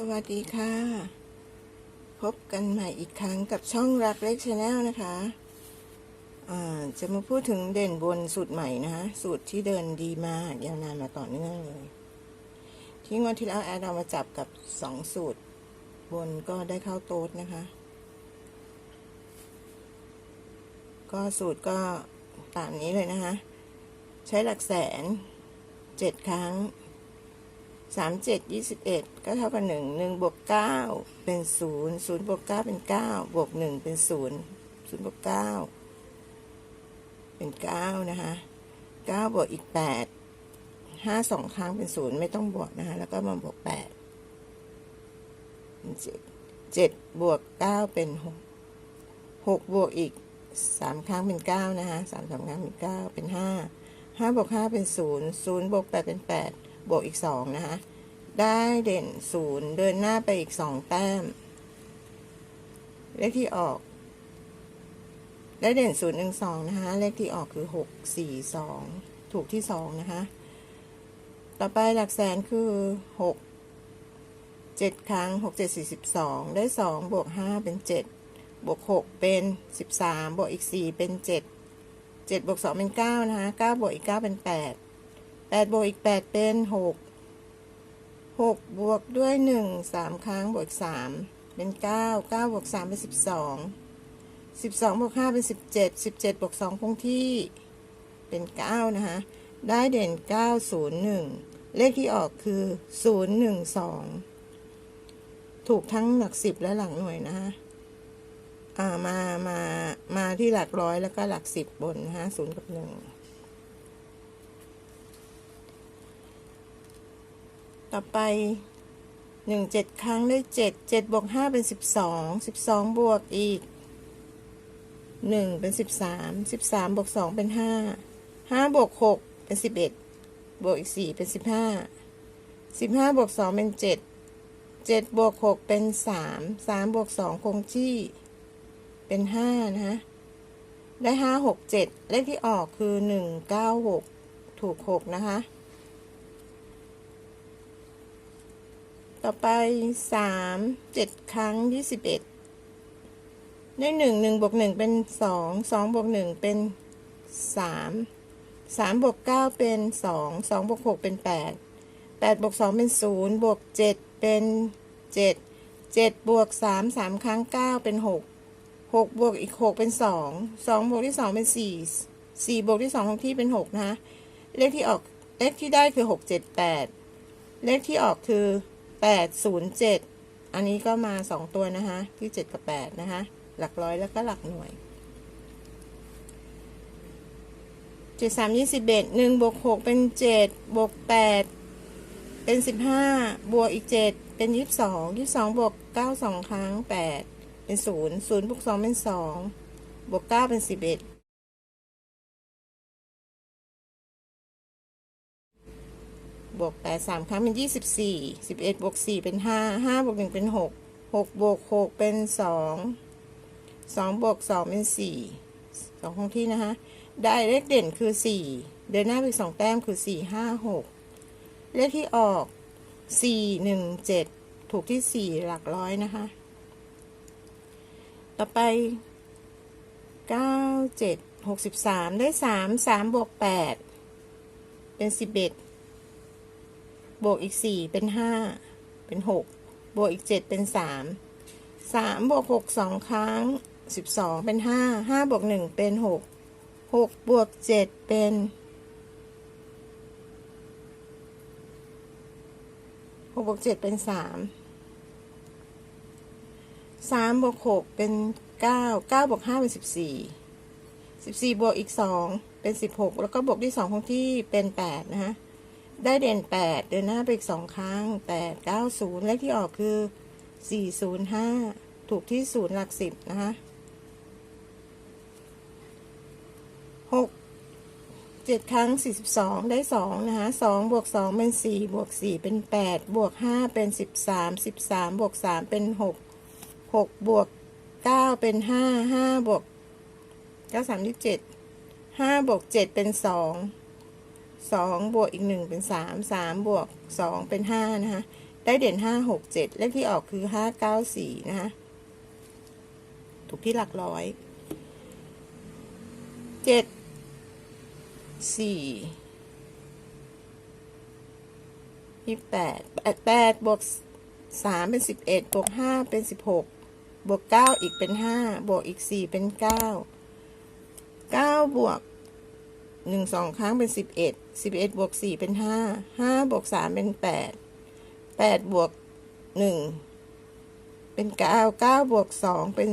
สวัสดีค่ะ พบกันใหม่อีกครั้งกับช่องรักเล็กชาแนลนะคะอ่าจะมาพูดถึงเด่นบนสูตรใหม่นะคะสูตรที่เดินดีมากยาวนานมาต่อเนื่องเลย ที่งวดที่แล้วแอดเอามาจับกับสองสูตร บนก็ได้เข้าโต๊ดนะคะ ก็สูตรก็ตามนี้เลยนะคะ ใช้หลักแสนเจ็ดครั้ง สามเจ็ดยี่สิบเอ็ดก็เท่ากับหนึ่งหนึ่งบวกเก้าเป็นศูนย์ศูนย์บวกเก้าเป็นเก้าบวกหนึ่งเป็นศูนย์ศูนย์บวกเก้าเป็นเก้านะคะเก้าบวกอีกแปดห้าสองครั้งเป็นศูนย์ไม่ต้องบวกนะคะแล้วก็มาบวกแปดเจ็ดเจ็ดบวกเก้าเป็นหกหกบวกอีกสามครั้งเป็นเก้านะคะสามสามครั้งเป็นเก้าเป็นห้าห้าบวกห้าเป็นศูนย์ศูนย์บวกแปดเป็นแปด บวกอีกสองนะคะ ได้เด่นศูนย์เดินหน้าไปอีกสองแต้ม เลขที่ออก ได้เด่นศูนย์หนึ่งสองนะคะ เลขที่ออกคือหกสี่สองถูกที่สองนะคะ ต่อไปหลักแสนคือหกเจ็ดครั้งหกเจ็ดสี่สิบสองได้สองบวกห้าเป็นเจ็ดบวกหกเป็นสิบสามบวกอีกสี่เป็นเจ็ดเจ็ดบวกสองเป็นเก้านะคะเก้าบวกอีกเก้าเป็นแปด แปดบวกอีกแปดเป็นหกหกบวกด้วยหนึ่งสามครั้งบวกสามเป็นเก้าเก้าบวกสามเป็นสิบสองสิบสองบวกห้าเป็นสิบเจ็ดสิบเจ็ดบวกสองคงที่เป็นเก้านะคะได้เด่นเก้าศูนย์หนึ่งเลขที่ออกคือศูนย์หนึ่งสองถูกทั้งหลักสิบและหลักหน่วยนะคะอ่ามามามาที่หลักร้อยแล้วก็หลักสิบบนนะคะศูนย์กับหนึ่ง ต่อไปหนึ่งเจ็ดครั้งได้เจ็ดเจ็ดบวกห้าเป็นสิบสองสิบสองบวกอีกหนึ่งเป็นสิบสามสิบสามบวกสองเป็นห้าห้าบวกหกเป็นสิบเอ็ดบวกอีกสี่เป็นสิบห้าสิบห้าบวกสองเป็นเจ็ดเจ็ดบวกหกเป็นสามสามบวกสองคงที่เป็นห้านะฮะได้ห้าหกเจ็ดเลขที่ออกคือหนึ่งเก้าหกถูกหกนะคะ ต่อไปสามเจ็ดครั้งยี่สิบเอ็ดได้หนึ่งหนึ่งบวกหนึ่งเป็นสองสองบวกหนึ่งเป็นสามสามบวกเก้าเป็นสองสองบวกหกเป็นแปดแปดบวกสองเป็นศูนย์บวกเจ็ดเป็นเจ็ดเจ็ดบวกสามสามครั้งเก้าเป็นหกหกบวกอีกหกเป็นสองสองบวกที่สองเป็นสี่สี่บวกที่สองของที่เป็นหกนะคะเลขที่ออกเลขที่ได้คือหกเจ็ดแปดเลขที่ออกคือ แปดศูนย์เจ็ดอันนี้ก็มาสองตัวนะคะที่เจ็ดกับแปดนะคะหลักร้อยแล้วก็หลักหน่วยเจ็ดสามยี่สิบเอ็ดหนึ่งบวกหกเป็นเจ็ดบวกแปดเป็นสิบห้าบวกอีกเจ็ดเป็นยี่สิบสองยี่สิบสองบวกเก้าสองครั้งแปดเป็นศูนย์ศูนย์บวกสองเป็นสองบวกเก้าเป็นสิบเอ็ด บวกแปดสามครั้งเป็นยี่สิบสี่สิบเอ็ดบวกสี่เป็นห้าห้าบวกหนึ่งเป็นหกหกบวกหกเป็นสองสองบวกสองเป็นสี่สองคงที่นะคะได้เลขเด่นคือสี่เดินหน้าไปสองแต้มคือสี่ห้าหกเลขที่ออกสี่หนึ่งเจ็ดถูกที่สี่หลักร้อยนะคะ ต่อไปเก้าเจ็ดหกสิบสามได้สามสามบวกแปดเป็นสิบเอ็ด บวกอีกสี่เป็นห้าเป็นหกบวกอีกเจ็ดเป็นสามสามบวกหกสองครั้งสิบสองเป็นห้าห้าบวกหนึ่งเป็นหกหกบวกเจ็ดเป็นหกบวกเจ็ดเป็นสามสามบวกหกเป็นเก้าเก้าบวกห้าเป็นสิบสี่สิบสี่บวกอีกสองเป็นสิบหกแล้วก็บวกที่สองคงที่เป็นแปดนะฮะ ได้เด่นแปดเดินหน้าไปอีกสองครั้งแปดเก้าศูนย์เลขที่ออกคือสี่ศูนย์ห้าถูกที่ศูนย์หลักสิบนะคะหกเจ็ดครั้งสี่สิบสองได้สองนะคะสองบวกสองเป็นสี่บวกสี่เป็นแปดบวกห้าเป็นสิบสามสิบสามบวกสามเป็นหกหกบวกเก้าเป็นห้าห้าบวกเก้าสามที่เจ็ดห้าบวกเจ็ดเป็นส องสองบวกอีกหนึ่งเป็นสามสามบวกสองเป็นห้านะคะ ได้เด่นห้าหกเจ็ดเลขที่ออกคือห้าเก้าสี่นะคะ ถูกที่หลักร้อยเจ็ดสี่ยี่แปดแปดแปดบวกสามเป็นสิบเอ็ดบวกห้าเป็นสิบหกบวกเก้าอีกเป็นห้าบวกอีกสี่เป็นเก้าเก้าบวก หนึ่งสองครั้งเป็นสิบเอ็ดสิบเอ็ดบวกสี่เป็นห้าห้าบวกสามเป็นแปดแปดบวกหนึ่งเป็นเก้าเก้าบวกสองเป็น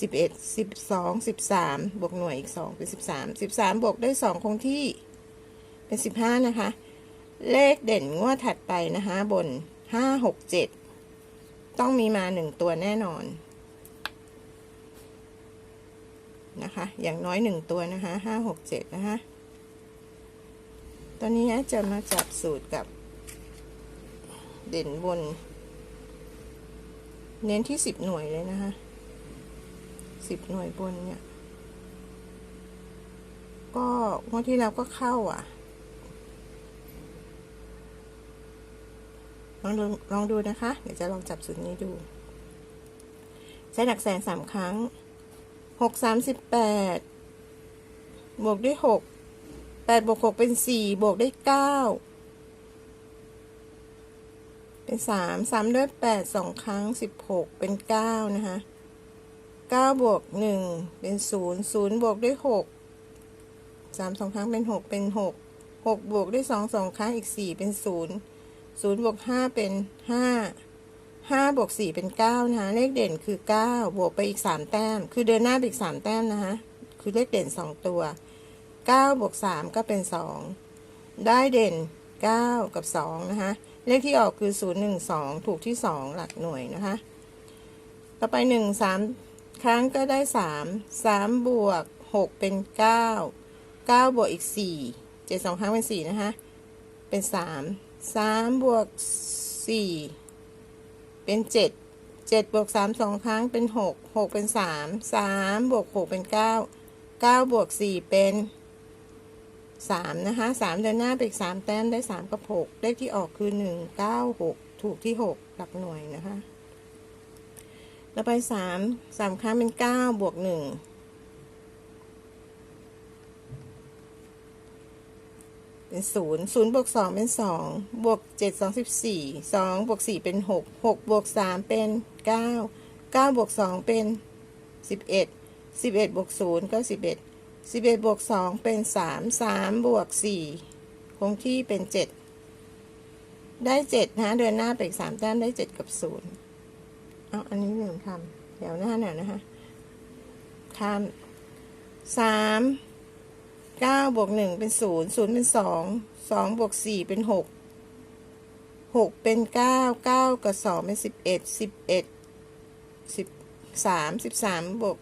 สิบเอ็ดสิบสองสิบสามบวกหน่วยอีกสองเป็นสิบสามสิบสามบวกด้วยสองคงที่เป็นสิบห้านะคะ เลขเด่นงวดถัดไปนะคะ บนห้าหกเจ็ดต้องมีมาหนึ่งตัวแน่นอนนะคะ อย่างน้อยหนึ่งตัวนะคะห้าหกเจ็ดนะคะ ตอนนี้จะมาจับสูตรกับเด่นบน เน้นที่สิบหน่วยเลยนะคะสิบหน่วยบนเนี่ย ก็งวดที่แล้วก็เข้าอะ ลองดูลองดูนะคะ เดี๋ยวจะลองจับสูตรนี้ดู ใช้หลักแสนสามครั้งหกสามสิบแปดบวกด้วยหก แปดบวกหกเป็นสี่บวกได้เก้าเป็นสามสามด้วยแปดสองครั้งสิบหกเป็นเก้านะคะเก้าบวกหนึ่งเป็นศูนย์ศูนย์บวกด้วยหกสามสองครั้งเป็นหกเป็นหกหกบวกด้วยสองสองครั้งอีกสี่เป็นศูนย์ศูนย์บวกห้าเป็นห้าห้าบวกสี่เป็นเก้านะคะเลขเด่นคือเก้าบวกไปอีกสามแต้ม คือเดินหน้าไปอีกสามแต้มนะคะคือเลขเด่นสองตัว เก้าบวกสามก็เป็นสองได้เด่นเก้ากับสองนะคะ เลขที่ออกคือศูนย์หนึ่งสองถูกที่สองหลักหน่วยนะคะ ต่อไปหนึ่งสามครั้งก็ได้สามสามบวกหกเป็นเก้าเก้าบวกอีกสี่เจ็ดสองครั้งเป็นสี่นะคะ เป็นสามสามบวกสี่เป็นเจ็ดเจ็ดบวกสามสองครั้งเป็นหกหกเป็นสามสามบวกหกเป็นเก้าเก้าบวกสี่เป็น สามนะคะสามเดินหน้าไปอีกสามแต้มได้สามกับหกเลขที่ออกคือหนึ่งเก้าหกถูกที่หกหลักหน่วยนะคะต่อไปสามสามครั้งเป็นเก้าบวกหนึ่งเป็นศูนย์ศูนย์บวกสองเป็นสองบวกเจ็ดสองสิบสี่สองบวกสี่เป็นหกหกบวกสามเป็นเก้าเก้าบวกสองเป็นสิบเอ็ดสิบเอ็ดบวกศูนย์ก็สิบเอ็ด สิบเอ็ดบวกสองเป็นสามสามบวกสี่คงที่เป็นเจ็ดได้เจ็ดนะเดินหน้าไปอีกสามแต้มได้เจ็ดกับศูนย์เอาอันนี้หนึ่งคำเดี๋ยวหน้าหน่อยนะคะคำสามเก้าบวกหนึ่งเป็นศูนย์ศูนย์เป็นสองสองบวกสี่เป็นหกหกเป็นเก้าเก้ากับสองเป็นสิบเอ็ดสิบเอ็ดสิบสามสิบสามบวก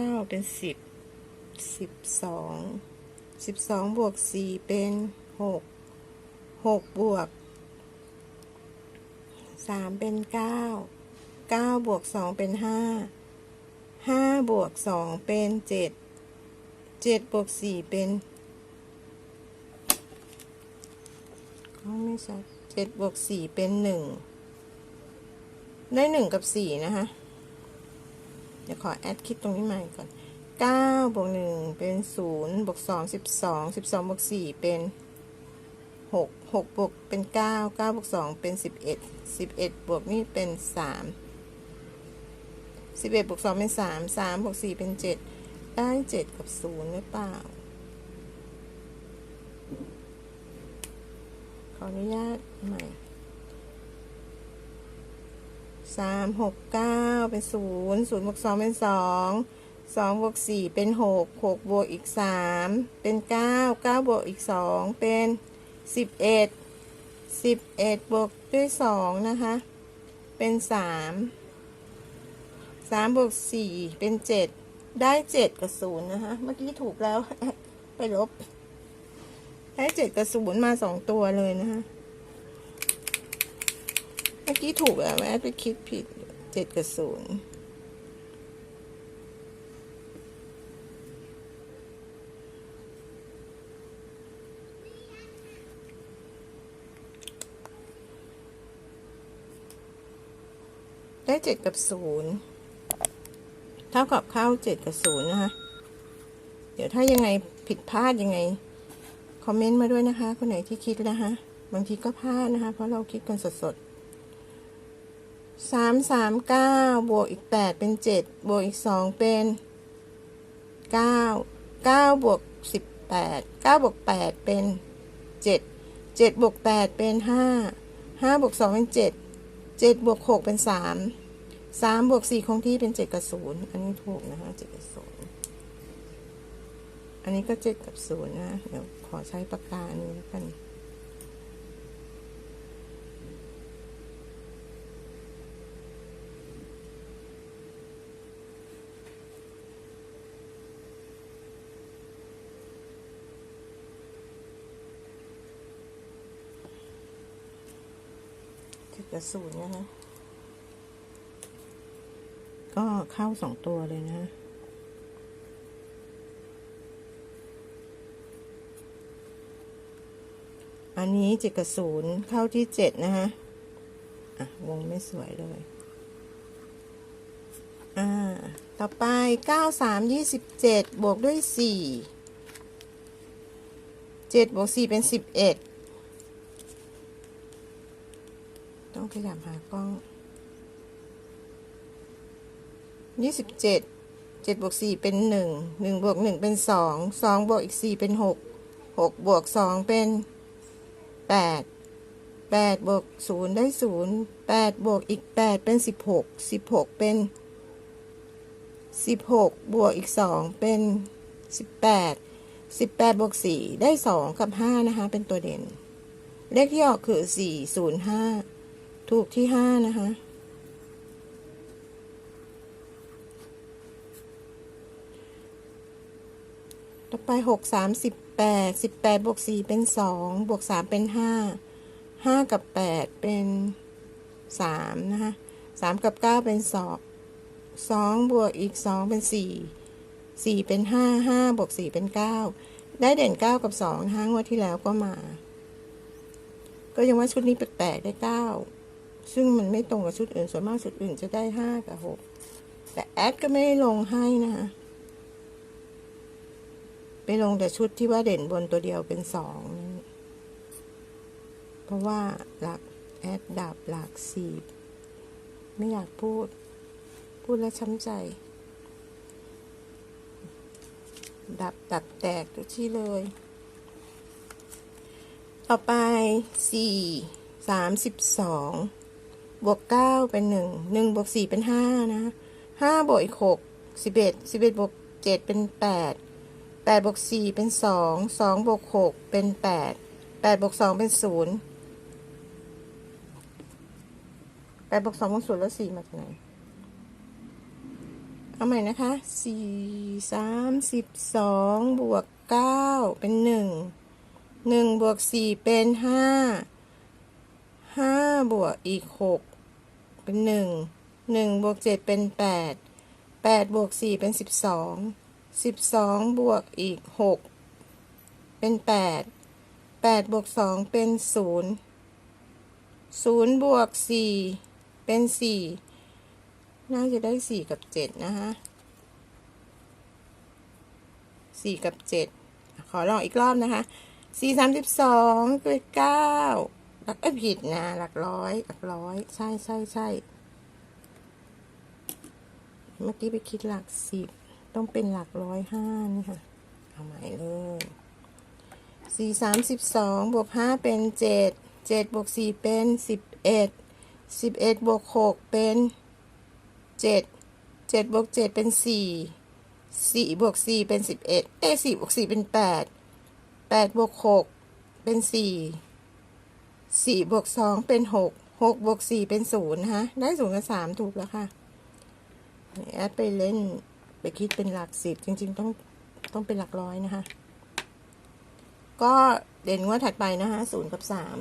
ก้าเป็นสิบสิบสองสิบสองบวกสี่เป็นหกหกบวกสามเป็นเก้าเก้าบวกสองเป็นห้าห้าบวกสองเป็นเจ็ดเจ็ดบวกสี่เป็นเขาไม่ชัดเจ็ดบวกสี่เป็นหนึ่งได้หนึ่งกับสี่นะคะ ดี๋ยวขอแอดคิดตรงนี้ใหม่ก่อนเก้าบวกหนึ่งเป็นศูนย์บวกสองสิบสองสิบสองบวกสี่เป็นหกหกบวกเป็นเก้าเก้าบวกสองเป็นสิบเอ็ดสิบเอ็ดบวกนี่เป็นสามสิบเอ็ดบวกสองเป็นสามสามบวกสี่เป็นเจ็ดได้เจ็ดกับศูนย์หรือเปล่า ขออนุญาตใหม่ สามหกเก้าเป็นศูนย์ศูนย์บวกสองเป็นสองสองบวกสี่เป็นหกหกบวกอีกสามเป็นเก้าเก้าบวกอีกสองเป็นสิบเอ็ดสิบเอ็ดบวกด้วยสองนะคะ เป็นสามสามบวกสี่เป็นเจ็ดได้เจ็ดกับศูนย์นะคะ เมื่อกี้ถูกแล้ว ไปลบ ได้เจ็ดกับศูนย์มาสองตัวเลยนะคะ มื่อกี้ถูกแล้วแม่ไปคิดผิดเจ็ดกับศูนย์ได้เจ็ดกับศูนย์เท่ากับเข้าเจ็ดกับศูนย์นะคะ เดี๋ยวถ้ายังไงผิดพลาดยังไง คอมเมนต์มาด้วยนะคะ คนไหนที่คิดนะคะ บางทีก็พลาดนะคะ เพราะเราคิดกันสดๆ สามสามเก้าบวกอีกแปดเป็นเจ็ดบวกอีกสองเป็นเก้าเก้าบวกสิบแปดเก้าบวกแปดเป็นเจ็ดเจ็ดบวกแปดเป็นห้าห้าบวกสองเป็นเจ็ดเจ็ดบวกหกเป็นสามสามบวกสี่คงที่เป็นเจ็ดกับศูนย์อันนี้ถูกนะคะเจ็ดกับศูนย์อันนี้ก็เจ็ดกับศูนย์นะ เดี๋ยวขอใช้ปากกาอันนี้แล้วกัน กับศูนย์นะคะ ก็เข้าสองตัวเลยนะ อันนี้เจ็ดกับศูนย์เข้าที่เจ็ดนะคะอะ วงไม่สวยเลย อ่า ต่อไปเก้าสามยี่สิบเจ็ดบวกด้วยสี่เจ็ดบวกสี่เป็นสิบเอ็ด ต้อง ขยับหากล้องยี่สิบเจ็ดเจ็ดบวกสี่เป็นหนึ่งหนึ่งบวกหนึ่งเป็นสองสองบวกอีกสี่เป็นหกหกบวกสองเป็นแปดแปดบวกศูนย์ได้ศูนย์แปดบวกอีกแปดเป็นสิบหกสิบหกเป็นสิบหกบวกอีกสองเป็นสิบแปดสิบแปดบวกสี่ได้สองกับห้านะคะ เป็นตัวเด่น เลขที่ออกคือสี่ศูนย์ห้า ถูกที่ห้านะคะ ต่อไปหกสามสิบแปดสิบแปดบวกสี่เป็นสองบวกสามเป็นห้าห้ากับแปดเป็นสามนะคะสามกับเก้าเป็นสองสองบวกอีกสองเป็นสี่สี่เป็นห้าห้าบวกสี่เป็นเก้าได้เด่นเก้ากับสองนะคะงวดที่แล้วก็มา ก็ยังว่าชุดนี้แปลกๆได้เก้า ซึ่งมันไม่ตรงกับชุดอื่น ส่วนมากชุดอื่นจะได้ห้ากับหกแต่แอดก็ไม่ได้ลงให้นะคะไปลงแต่ชุดที่ว่าเด่นบนตัวเดียวเป็นสองเพราะว่าหลักแอดดับหลักสีไม่อยากพูด พูดแล้วช้ำใจ ดับดับแตกทุกที่เลย ต่อไปสี่สามสิบสอง บวกเก้าเป็นหนึ่งหนึ่งบวกสี่เป็นห้านะห้าบวกอีกหกสิบเอ็ดสิบเอ็ดบวกเจ็ดเป็นแปดแปดบวกสี่เป็นสองสองบวกหกเป็นแปดแปดบวกสองเป็นศูนย์แปดบวกสองเป็นศูนย์แล้วสี่มาจากไหนเอาใหม่นะคะสี่สามสิบสองบวกเก้าเป็นหนึ่งหนึ่งบวกสี่เป็นห้าห้าบวกอีกหก เป็นหนึ่งหนึ่งบวกเจ็ดเป็นแปดแปดบวกสี่เป็นสิบสองสิบสองบวกอีกหกเป็นแปดแปดบวกสองเป็นศูนย์ศูนย์บวกสี่เป็นสี่น่าจะได้สี่กับเจ็ดนะคะสี่กับเจ็ดขอลองอีกรอบนะคะสี่สามสิบสองเป็นเก้า ลักเอ้ผิดนะหลักร้อยหลักร้อย ใช่ใช่ใช่เมื่อกี้ไปคิดหลักสิบต้องเป็นหลักร้อยห้านี่ค่ะเอาใหม่เลยสี่สามสิบสองบวกห้าเป็นเจ็ดเจ็ดบวกสี่เป็นสิบเอ็ดสิบเอ็ดบวกหกเป็นเจ็ดเจ็ดบวกเจ็ดเป็นสี่สี่บวกสี่เป็นสิบเอ็ดเอ้สี่บวกสี่เป็นแปดแปดบวกหกเป็นสี่ สี่บวกสองเป็นหกหกบวกสี่เป็นศูนย์ฮะ ได้ศูนย์กับสามถูกแล้วค่ะแอดไปเล่นไปคิดเป็นหลักสิบจริง ๆ ต้องต้องเป็นหลักร้อยนะคะ ก็เด่นงว่าถัดไปนะคะศูนย์กับสาม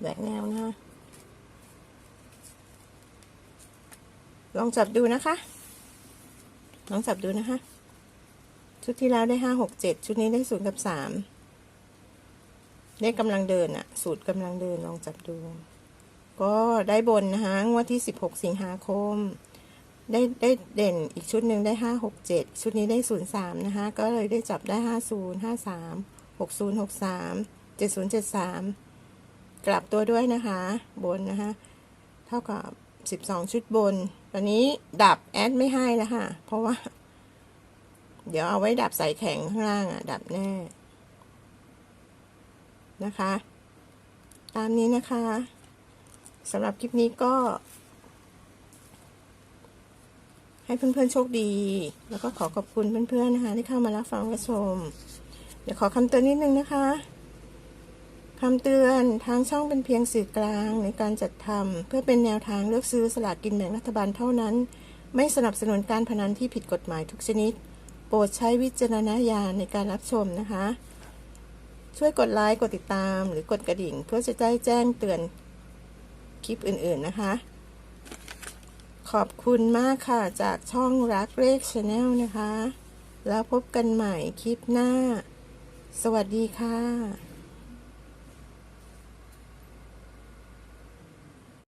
แบกแนวนะคะลองจับดูนะคะ ลองจับดูนะคะ ชุดที่แล้วได้ห้าหกเจ็ดชุดนี้ได้ศูนย์กับสาม ได้กำลังเดินอะสูตรกำลังเดินลองจับดู ก็ได้บนนะคะงวดที่ 16 สิงหาคม ได้ได้เด่นอีกชุดหนึ่งได้ 5 6 7 ชุดนี้ได้ 0 3 นะคะ ก็เลยได้จับได้ 50 53 60 63 70 73 กลับตัวด้วยนะคะ บนนะคะ เท่ากับ 12 ชุดบน ตอนนี้ดับแอดไม่ให้แล้วค่ะ เพราะว่า เดี๋ยวเอาไว้ดับใส่แข็งข้างล่างอะ ดับแน่ นะคะ ตามนี้นะคะสำหรับคลิปนี้ก็ ให้เพื่อนๆโชคดี แล้วก็ขอขอบคุณเพื่อนๆนะคะ ที่เข้ามารับฟังรับชม เดี๋ยวขอคำเตือนนิดนึงนะคะคำเตือนทางช่องเป็นเพียงสื่อกลางในการจัดทำเพื่อเป็นแนวทางเลือกซื้อสลากกินแบ่งรัฐบาลเท่านั้น ไม่สนับสนุนการพนันที่ผิดกฎหมายทุกชนิด โปรดใช้วิจารณญาณในการรับชมนะคะ ช่วยกดไลค์กดติดตาม หรือกดกระดิ่ง เพื่อจะได้แจ้งเตือนคลิปอื่นๆนะคะ ขอบคุณมากค่ะจากช่องรักเลขชาแนลนะคะ แล้วพบกันใหม่คลิปหน้า สวัสดีค่ะ